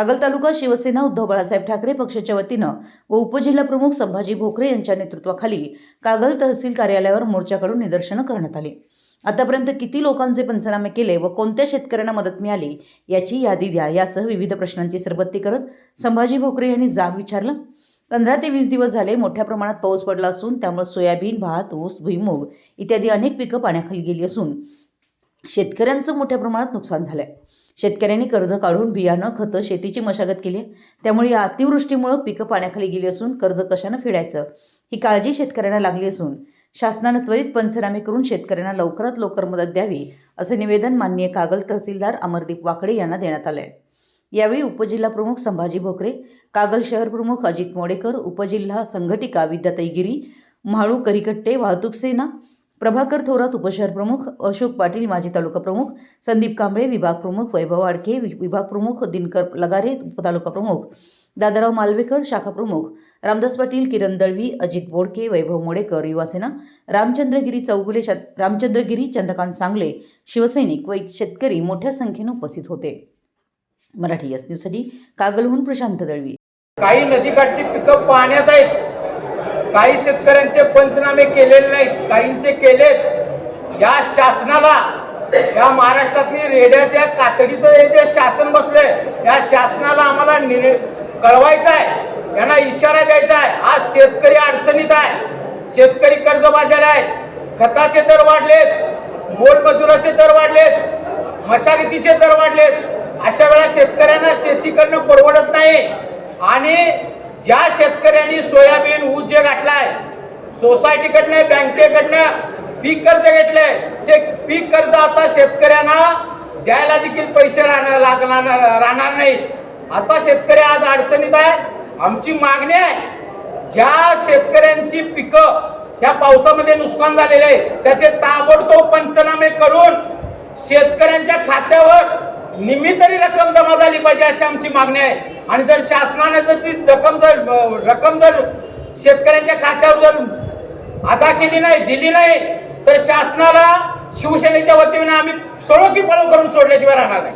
कागल तालुका शिवसेना उद्धव बाळासाहेब ठाकरे पक्षाच्या वतीनं व उपजिल्हाप्रमुख संभाजी भोकरे यांच्या नेतृत्वाखाली कागल तहसील कार्यालयावर मोर्चाकडून निदर्शनं करण्यात आली. आतापर्यंत किती लोकांचे पंचनामे केले व कोणत्या शेतकऱ्यांना मदत मिळाली याची यादी द्या. यासह विविध प्रश्नांची सरबत्ती करत संभाजी भोकरे यांनी जाब विचारलं. पंधरा ते वीस दिवस झाले मोठ्या प्रमाणात पाऊस पडला असून त्यामुळे सोयाबीन भात ऊस भुईमूग इत्यादी अनेक पिकं पाण्याखाली गेली असून शेतकऱ्यांचं मोठ्या प्रमाणात नुकसान झालंय. शेतकऱ्यांनी कर्ज काढून बियाणं खतं शेतीची मशागत केली आहे. त्यामुळे या अतिवृष्टीमुळं पिकं पाण्याखाली गेली असून कर्ज कशानं फेडायचं? ही काळजी शेतकऱ्यांना लागली असून शासनानं त्वरित पंचनामे करून शेतकऱ्यांना लवकरात लवकर मदत द्यावी असं निवेदन माननीय कागल तहसीलदार अमरदीप वाकडे यांना देण्यात आलं आहे यावेळी उपजिल्हाप्रमुख संभाजी भोकरे कागल शहर प्रमुख अजित मोडेकर उपजिल्हा संघटिका विद्याताई गिरी म्हाळू करिकट्टे वाहतूक सेना प्रभाकर थोरात उपशहर प्रमुख अशोक पाटील माजी तालुका प्रमुख संदीप कांबळे विभाग प्रमुख वैभव आडके विभाग प्रमुख दिनकर लगारे उपतालुका प्रमुख दादाराव मालवेकर शाखा प्रमुख रामदास पाटील किरण दळवी अजित बोडके वैभव मोडेकर युवासेना रामचंद्रगिरी चौगुले रामचंद्रगिरी चंद्रकांत सांगले शिवसैनिक व शेतकरी मोठ्या संख्येने उपस्थित होते. मराठी एस न्यूजसाठी कागलहून प्रशांत दळवी. काही नदीकाठची पिकअप पाहण्यात आहेत. काही शेतकऱ्यांचे पंचनामे केलेले नाहीत काहींचे केलेत. या शासनाला या महाराष्ट्रातली रेड्याच्या कातडीचं हे जे शासन बसलंय या शासनाला आम्हाला कळवायचं आहे यांना इशारा द्यायचा आहे आज शेतकरी अडचणीत आहे. शेतकरी कर्जबाजारी आहेत. खताचे दर वाढलेत. मोलमजुराचे दर वाढलेत. मशागतीचे दर वाढलेत. अशा वेळा शेतकऱ्यांना शेती करणं परवडत नाही. आणि ज्या शेतकऱ्यांनी सोया सोसायटीकडनं बँकेकडनं पीक कर्ज घेतलंय. ते पीक कर्ज आता शेतकऱ्यांना द्यायला देखील पैसे राहणार लागणार राहणार नाहीत. असा शेतकरी आज अडचणीत आहे. आमची मागणी आहे ज्या शेतकऱ्यांची पिकं ह्या पावसामध्ये नुकसान झालेले आहे त्याचे ताबडतोब पंचनामे करून शेतकऱ्यांच्या खात्यावर निम्मी तरी रक्कम जमा झाली पाहिजे अशी आमची मागणी आहे. आणि जर शासनाने जर ती रक्कम जर रक्कम जर शेतकऱ्यांच्या खात्यावर जर अदा केली नाही दिली नाही तर शासनाला शिवसेनेच्या वतीने आम्ही सळो की पळो करून सोडल्याशिवाय राहणार नाही.